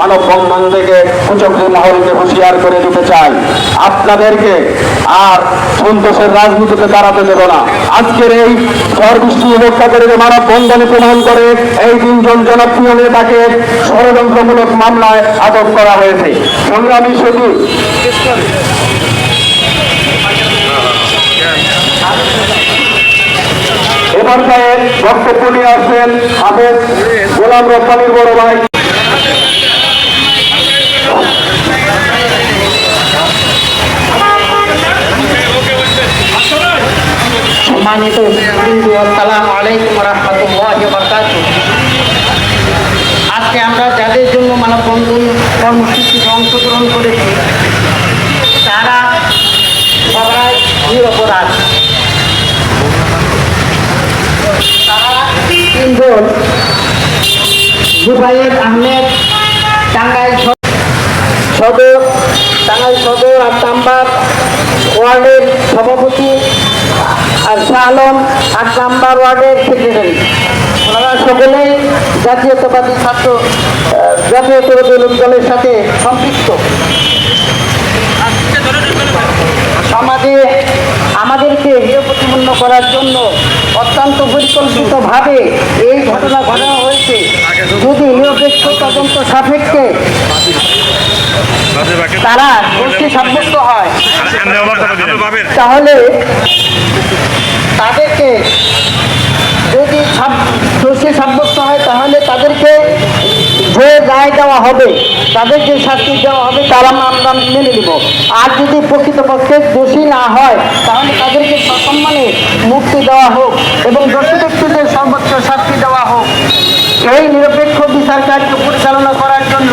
মানববন্ধন থেকে কুচক্রী মহলকে হুঁশিয়ার করে দিতে চাই। আপনাদেরকে আর সন্তোষের রাজনীতিতে দাঁড়াতে দেব না। আজকের এই ঝড় বৃষ্টি উপেক্ষা করে যে মানববন্ধনে প্রমাণ করে এই তিনজন জনপ্রিয় নেতাকে ষড়যন্ত্রমূলক মামলায় আটক করা হয়েছে। সংগ্রামী সচিব। এ বক্তব্য নিয়ে আসবেন হাফেজ গোলাম রব্বানির বড় ভাই। সম্মানিত বরকাত আজকে আমরা যাদের জন্য মানববন্ধন কর্মসূচিতে অংশগ্রহণ করেছি, তারা সবাই নিরপরাধ। তারা তিনজন জুবাইর আহমেদ, টাঙ্গাইল সদর টাঙ্গাইল সদর আর তাম্বার ওয়ার্ডের সভাপতি আর শাহ আলম আট নাম্বার ওয়ার্ডের সেক্রেটারি ওনারা সকলেই জাতীয়তাবাদী ছাত্র জাতীয়তাবাদী দলের সাথে সম্পৃক্ত। সমাজে আমাদেরকে হিয় প্রতিপন্ন করার জন্য অত্যন্ত পরিকল্পিতভাবে এই ঘটনা ঘটানো হয়েছে। যদি নিরপেক্ষ তদন্ত সাপেক্ষে তারা দোষী সাব্যস্ত হয়, তাহলে তাদেরকে যদি দোষী সাব্যস্ত হয়, তাহলে তাদেরকে যে রায় দেওয়া হবে। তাদেরকে শাস্তি দেওয়া হবে, তারা আমরা মেনে নিব। আর যদি প্রকৃতপক্ষে দোষী না হয়, তাহলে তাদেরকে সসম্মানে মুক্তি দেওয়া হোক। এবং দোষী ব্যক্তিদের সর্বোচ্চ শাস্তি দেওয়া হোক। এই নিরপেক্ষ বিচার কার্য পরিচালনা করার জন্য